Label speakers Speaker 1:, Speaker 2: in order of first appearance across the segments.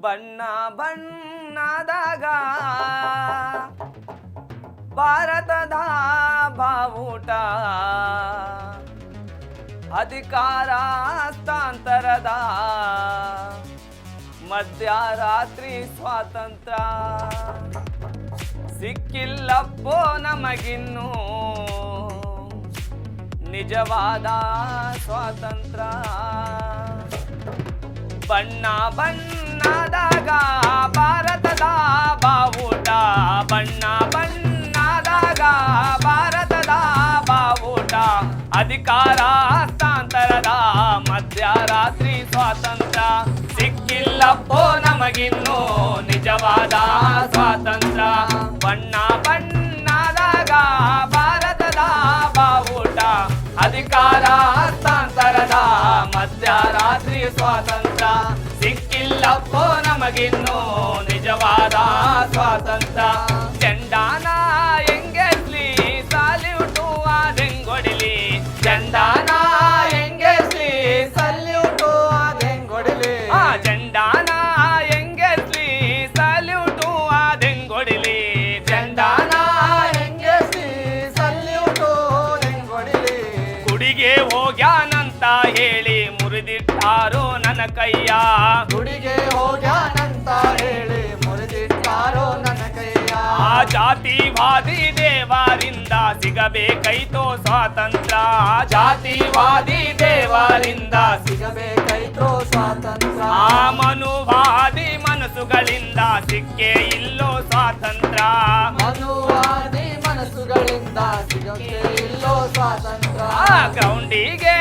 Speaker 1: ಬಣ್ಣ ಬಣ್ಣದಾಗ ಭಾರತದ ಬಾವುಟ. ಅಧಿಕಾರ ಹಸ್ತಾಂತರದ ಮಧ್ಯರಾತ್ರಿ ಸ್ವಾತಂತ್ರ್ಯ ಸಿಕ್ಕಿಲ್ಲಪ್ಪೋ ನಮಗಿನ್ನೂ ನಿಜವಾದ ಸ್ವಾತಂತ್ರ್ಯ ಬಣ್ಣ ಬಣ್ಣದಾಗ ಭಾರತದ ಬಾವುಟ ಬಣ್ಣ ಬಣ್ಣದಾಗ ಭಾರತದ ಬಾವುಟ ಅಧಿಕಾರ ಹಸ್ತಾಂತರದ ಮಧ್ಯರಾತ್ರಿ ಸ್ವಾತಂತ್ರ್ಯ ಸಿಕ್ಕಿಲ್ಲಪ್ಪೋ ನಮಗಿನ್ನೂ ನಿಜವಾದ ಸ್ವಾತಂತ್ರ್ಯ ಬಣ್ಣ ಬಣ್ಣದಾಗ ಭಾರತದ ಬಾವುಟ ಅಧಿಕಾರ ಹಸ್ತಾಂತರದ ಮಧ್ಯರಾತ್ರಿ ಸ್ವಾತಂತ್ರ್ಯ ಸಿಕ್ಕಿಲ್ಲಪ್ಪೋ ನಮಗಿನ್ನೂ ನಿಜವಾದ ಸ್ವಾತಂತ್ರ್ಯ. ಚೆಂಡಾನ ಕೈಯ.
Speaker 2: ಗುಡಿಗೆ ಹೋಗ್ಯಾನಂತ ಹೇಳಿ ಮುರಿದಿಟ್ಟಾರೋ ನನ್ನ ಕೈಯ.
Speaker 1: ಆ ಜಾತಿವಾದಿ ದೇವರಿಂದ ಸಿಗಬೇಕೈತೋ ಸ್ವಾತಂತ್ರ್ಯ ಜಾತಿವಾದಿ ದೇವರಿಂದ
Speaker 2: ಸಿಗಬೇಕೈತೋ ಸ್ವಾತಂತ್ರ್ಯ
Speaker 1: ಆ ಮನುವಾದಿ ಮನಸ್ಸುಗಳಿಂದ ಸಿಕ್ಕೇ ಇಲ್ಲೋ ಸ್ವಾತಂತ್ರ್ಯ
Speaker 2: ಮನುವಾದಿ ಮನಸ್ಸುಗಳಿಂದ ಸಿಗಬೇಕೆ ಇಲ್ಲೋ ಸ್ವಾತಂತ್ರ್ಯ
Speaker 1: ಗ್ರೌಂಡಿಗೆ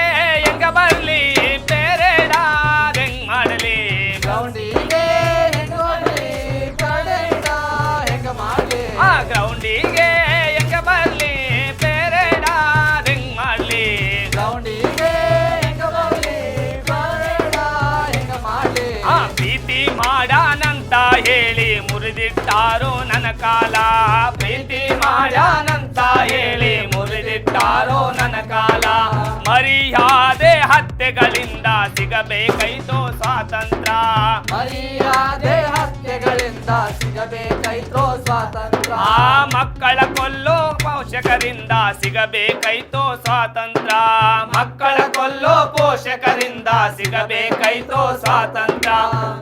Speaker 1: ಪ್ರೀತಿ ಮಾಡಾನಂತ ಹೇಳಿ ಮುರಿದಿಟ್ಟಾರೋ ನನ್ನ ಕಾಲ. ಪ್ರೀತಿ ಮಾಡಾನಂತ ಹೇಳಿ ಮುರಿದಿಟ್ಟಾರೋ ನನ್ನ ಕಾಲ. ಮರಿಯಾದೆ ಹತ್ಯೆಗಳಿಂದ ಸಿಗಬೇಕೈತೋ ಸ್ವಾತಂತ್ರ್ಯ.
Speaker 2: ಮರಿಯಾದೆ ಹತ್ಯೆಗಳಿಂದ ಸಿಗಬೇಕೈತೋ ಸ್ವಾತಂತ್ರ್ಯ.
Speaker 1: ಆ ಮಕ್ಕಳ ಕೊಲ್ಲೋ ಪೋಷಕರಿಂದ ಸಿಗಬೇಕೈತೋ ಸ್ವಾತಂತ್ರ್ಯ ಮಕ್ಕಳ ಕೊಲ್ಲೋ ಪೋಷಕರಿಂದ ಸಿಗಬೇಕೈತೋ ಸ್ವಾತಂತ್ರ್ಯ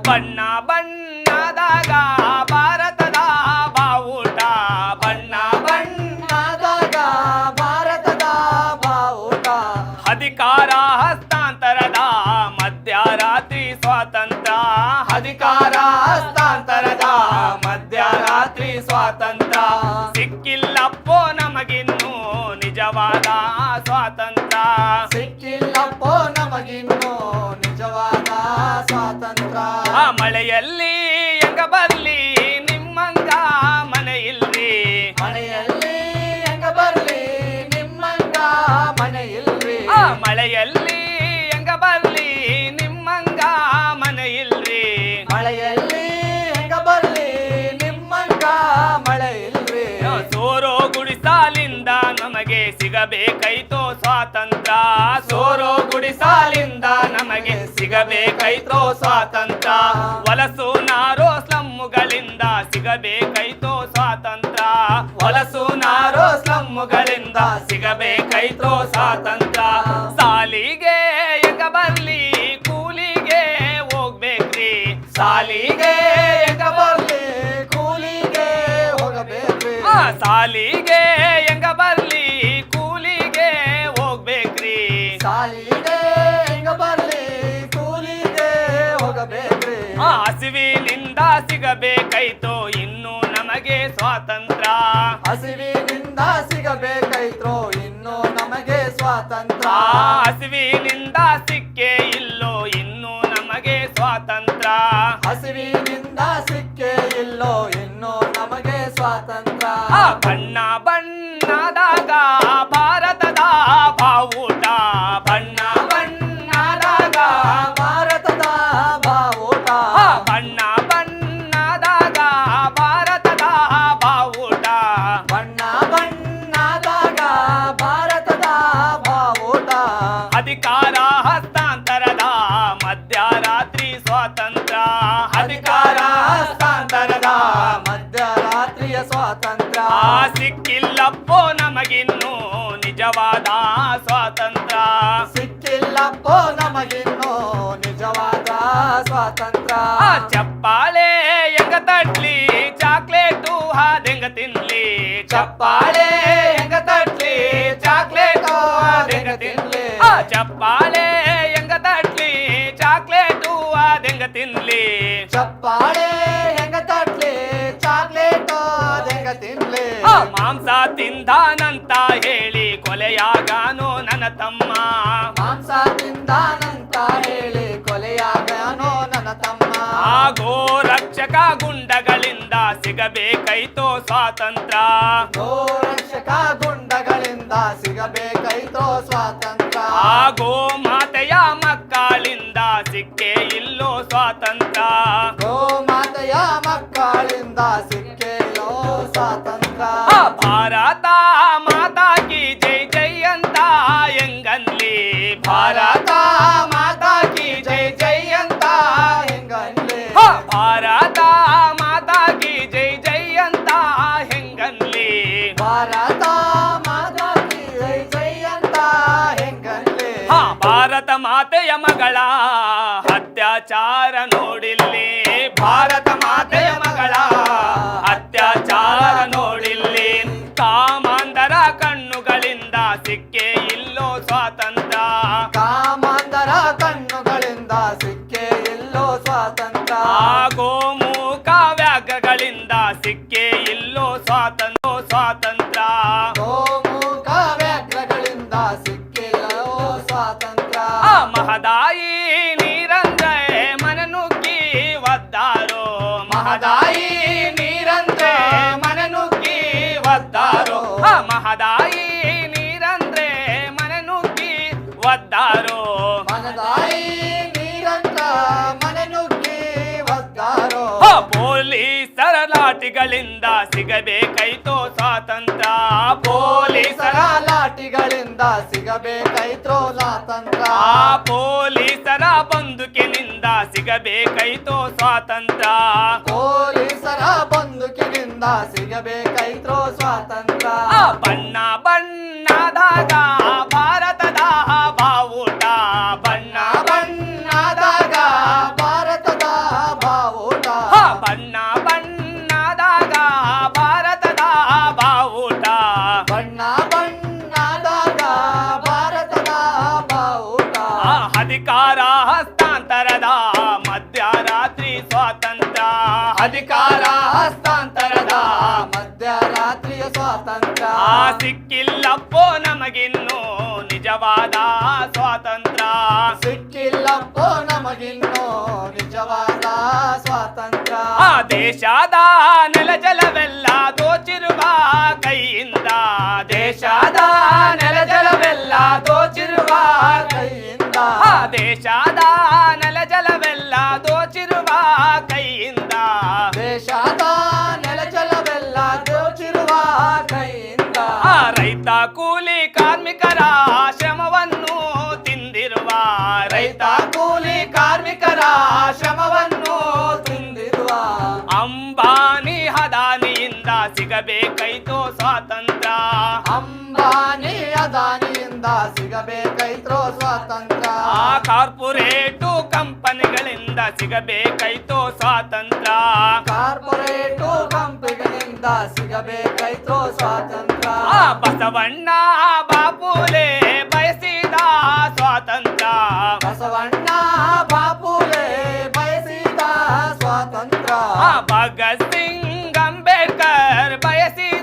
Speaker 1: ಬಣ್ಣ ಬಣ್ಣದಾಗ ಭಾರತದ ಬಾವುಟ. ಬಣ್ಣ ಬಣ್ಣ
Speaker 2: ಬಣ್ಣದಾಗ ಭಾರತದ ಬಾವುಟ.
Speaker 1: ಅಧಿಕಾರ ಮಳೆಯಲ್ಲಿ ಹೆಂಗ ಬರ್ಲಿ? ನಿಮ್ಮಂಗ ಮನೆ ಇಲ್ರಿ
Speaker 2: ಮನೆಯಲ್ಲಿ ಹೆಂಗ ಬರ್ಲಿ? ನಿಮ್ಮಂಗ ಮನೆ ಇಲ್ರಿ
Speaker 1: ಆ ಮಳೆಯಲ್ಲಿ ಹೆಂಗ ಬರ್ಲಿ? ನಿಮ್ಮಂಗ ಮನೆ ಇಲ್ರಿ
Speaker 2: ಮಳೆಯಲ್ಲಿ ಹೆಂಗ ಬರ್ಲಿ? ನಿಮ್ಮಂಗ ಮಳೆ ಇಲ್ರಿ
Speaker 1: ಸೋರೋ ಗುಡಿಸಾಲಿಂದ ನಮಗೆ ಸಿಗಬೇಕೈತೋ ಸ್ವಾತಂತ್ರ್ಯ. ಸೋರೋ ಗುಡಿಸಾಲಿಂದ ನಮಗೆ ಸಿಗಬೇಕೈತೋ ಸ್ವಾತಂತ್ರ. ಹೊಲಸು ನಾರೋ ಸ್ಲಮ್ಮುಗಳಿಂದ ಸಿಗಬೇಕೈತೋ ಸ್ವಾತಂತ್ರ. ಹೊಲಸು ನಾರೋ ಸ್ಲಮ್ಮುಗಳಿಂದ ಸಿಗಬೇಕೈತೋ ಸ್ವಾತಂತ್ರ್ಯ ಆ ಹಸಿವಿನಿಂದ ಸಿಗಬೇಕೈತೋ ಇನ್ನು ನಮಗೆ ಸ್ವಾತಂತ್ರ್ಯ.
Speaker 2: ಹಸಿವಿನಿಂದ ಸಿಗಬೇಕೈತೋ ಇನ್ನು ನಮಗೆ ಸ್ವಾತಂತ್ರ್ಯ.
Speaker 1: ಆ ಹಸಿವಿನಿಂದ ಸಿಕ್ಕೇ ಇಲ್ಲೋ ಇನ್ನು ನಮಗೆ ಸ್ವಾತಂತ್ರ್ಯ.
Speaker 2: ಹಸಿವಿನಿಂದ ಸಿಕ್ಕೇ ಇಲ್ಲೋ ಇನ್ನು ನಮಗೆ ಸ್ವಾತಂತ್ರ್ಯ.
Speaker 1: ಆ ಬಣ್ಣ ನಿಜವಾದ ಸ್ವಾತಂತ್ರ್ಯ
Speaker 2: ಸಿಕ್ಕಿಲ್ಲಪ್ಪೋ ನಮಗಿನ್ನು ನಿಜವಾದ ಸ್ವಾತಂತ್ರ್ಯ
Speaker 1: ಆ ಚಪ್ಪಾಳೆ ಹೆಂಗ ತಟ್ಲಿ ಚಾಕ್ಲೇಟು ಹಾದೆಂಗ ತಿನ್ಲಿ
Speaker 2: ಚಪ್ಪಾಳೆ ಹೆಂಗ ತಟ್ಲಿ ಚಾಕ್ಲೇಟು ಅದೆಂಗ ತಿನ್ಲಿ
Speaker 1: ಆ ಚಪ್ಪಾಳೆ ಹೆಂಗ ತಟ್ಲಿ ಚಾಕ್ಲೇಟು ಅದೆಂಗ ತಿನ್ಲಿ
Speaker 2: ಚಪ್ಪಾಳೆ ಹೆಂಗ ತಟ್ಲಿ ಚಾಕ್ಲೇಟು ಅದೆಂಗ ತಿನ್ಲಿ
Speaker 1: ಆ ಮಾಂಸ ತಿಂದಾನಂತ ಹೇಳಿ ಕೊಲೆಯಾಗಾನೋ ನನ್ನ ತಮ್ಮ.
Speaker 2: ಮಾಂಸ ತಿಂದಾನಂತ ಹೇಳಿ ಕೊಲೆಯಾಗಾನೋ ನನ್ನ ತಮ್ಮ.
Speaker 1: ಆಗೋ ರಕ್ಷಕ ಗುಂಡಗಳಿಂದ ಸಿಗಬೇಕೈತೋ ಸ್ವಾತಂತ್ರ್ಯ.
Speaker 2: ಗೋರಕ್ಷಕ ಗುಂಡಗಳಿಂದ ಸಿಗಬೇಕೈತೋ ಸ್ವಾತಂತ್ರ್ಯ.
Speaker 1: ಆಗೋ ಮಾತೆಯ ಮಕ್ಕಳಿಂದ ಸಿಕ್ಕೆ ಇಲ್ಲೋ ಸ್ವಾತಂತ್ರ್ಯ.
Speaker 2: ಗೋ ಮಾತೆಯ ಮಕ್ಕಳಿಂದ ಇಲ್ಲೋ ಸ್ವಾತಂತ್ರ್ಯ.
Speaker 1: ಭಾರತ ಮಾತಾ ಭಾರತ ಮಾತೆಯ ಮಗಳ ಅತ್ಯಾಚಾರ ನೋಡಿಲ್ಲಿ. ಭಾರತ ಮಾತೆಯ ಮಗಳ ಅತ್ಯಾಚಾರ ನೋಡಿಲ್ಲಿ. ಕಾಮಾಂಧರ ಕಣ್ಣುಗಳಿಂದ ಸಿಕ್ಕೆ ಇಲ್ಲೋ ಸ್ವಾತಂತ್ರ್ಯ.
Speaker 2: ಕಾಮಾಂಧರ ಕಣ್ಣುಗಳಿಂದ ಸಿಕ್ಕೆ ಇಲ್ಲೋ ಸ್ವಾತಂತ್ರ್ಯ.
Speaker 1: ಆಗೋ ಸಿಗಬೇಕೈತೋ ಸ್ವಾತಂತ್ರ್ಯ? ಪೊಲೀಸರ ಲಾಟಿಗಳಿಂದ ಸಿಗಬೇಕೈತೋ ಸ್ವಾತಂತ್ರ್ಯ? ಆ ಪೊಲೀಸರ ಬಂದುಕಿನಿಂದ ಸಿಗಬೇಕೈತೋ ಸ್ವಾತಂತ್ರ್ಯ?
Speaker 2: ಪೊಲೀಸರ ಬಂದುಕಿನಿಂದ ಸಿಗಬೇಕೈತೋ ಸ್ವಾತಂತ್ರ್ಯ?
Speaker 1: ಆ ಬಣ್ಣ ಬಣ್ಣದಾಗ ಅಧಿಕಾರ ಹಸ್ತಾಂತರದ
Speaker 2: ಮಧ್ಯರಾತ್ರಿಯ ಸ್ವಾತಂತ್ರ್ಯ
Speaker 1: ಆ ಸಿಕ್ಕಿಲ್ಲಪ್ಪೋ ನಮಗಿನ್ನು ನಿಜವಾದ ಸ್ವಾತಂತ್ರ್ಯ
Speaker 2: ಸಿಕ್ಕಿಲ್ಲಪ್ಪೋ ನಮಗಿನ್ನೂ ನಿಜವಾದ ಸ್ವಾತಂತ್ರ್ಯ
Speaker 1: ಆ ದೇಶದ ನೆಲ ಜಲವೆಲ್ಲ ದೋಚಿರುವ ಕೈಯಿಂದ ದೇಶದ ನೆಲ ಜಲವೆಲ್ಲ ದೋಚಿರುವ
Speaker 2: ಕೈಯಿಂದ
Speaker 1: ಆ ದೇಶದ ನೆಲ ಜಲವೆಲ್ಲ ದೋಚಿರುವ ಕೈಯಿಂದ
Speaker 2: ದೇಶದ ನೆಲಚಲವೆಲ್ಲ ದೋಚಿರುವ ಕೈಯಿಂದ
Speaker 1: ರೈತ ಕೂಲಿ ಕಾರ್ಮಿಕರ ಶ್ರಮವನ್ನು ತಿಂದಿರುವ ರೈತ ಕೂಲಿ ಕಾರ್ಮಿಕರ ಶ್ರಮವನ್ನು
Speaker 2: ತಿಂದಿರುವ
Speaker 1: ಅಂಬಾನಿ ಹದಾನಿಯಿಂದ ಸಿಗಬೇಕೈತೋ ಸ್ವಾತಂತ್ರ್ಯ.
Speaker 2: ಅಂಬಾನಿ ಅದಾನಿಯಿಂದ ಸಿಗಬೇಕೈತೋ ಸ್ವಾತಂತ್ರ್ಯ.
Speaker 1: ಕಾರ್ಪೊರೇಟು ಕಾರ್ಪೊರೇಟು ಕಂಪನಿಗಳಿಂದ ಸಿಗಬೇಕೈತೋ ಸ್ವಾತಂತ್ರ್ಯ
Speaker 2: ಕಾರ್ಪೊರೇಟು ಕಂಪನಿಗಳಿಂದ ಸಿಗಬೇಕೈತ್ರೋ ಸ್ವಾತಂತ್ರ್ಯ
Speaker 1: ಆ ಬಸವಣ್ಣ ಬಾಪುಲೆ ಬಯಸಿದ ಸ್ವಾತಂತ್ರ್ಯ
Speaker 2: ಬಸವಣ್ಣ ಬಾಪುಲೆ ಬಯಸಿದ ಸ್ವಾತಂತ್ರ್ಯ
Speaker 1: ಆ ಭಗತ್ ಸಿಂಗ್ ಅಂಬೇಡ್ಕರ್ ಬಯಸಿದ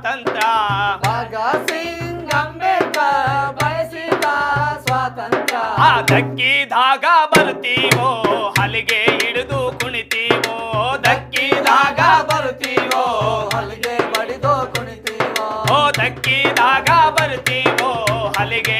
Speaker 1: ಸ್ವಾತಂತ್ರ್ಯ
Speaker 2: ಭಗತ್ ಸಿಂಗ್ ಅಂಬೇಡ್ಕರ್ ಬಯಸಿದ ಸ್ವಾತಂತ್ರ್ಯ
Speaker 1: ಆ ದಕ್ಕಿದಾಗ ಬರ್ತೀವೋ ಹಲಿಗೆ ಹಿಡಿದು ಕುಣಿತೀವೋ ದಕ್ಕಿದಾಗ ಬರ್ತೀವೋ
Speaker 2: ಹಲಿಗೆ ಬಡಿದು ಕುಣಿತೀವೋ.
Speaker 1: ಓ ದಕ್ಕಿದಾಗ ಬರ್ತೀವೋ ಹಲಿಗೆ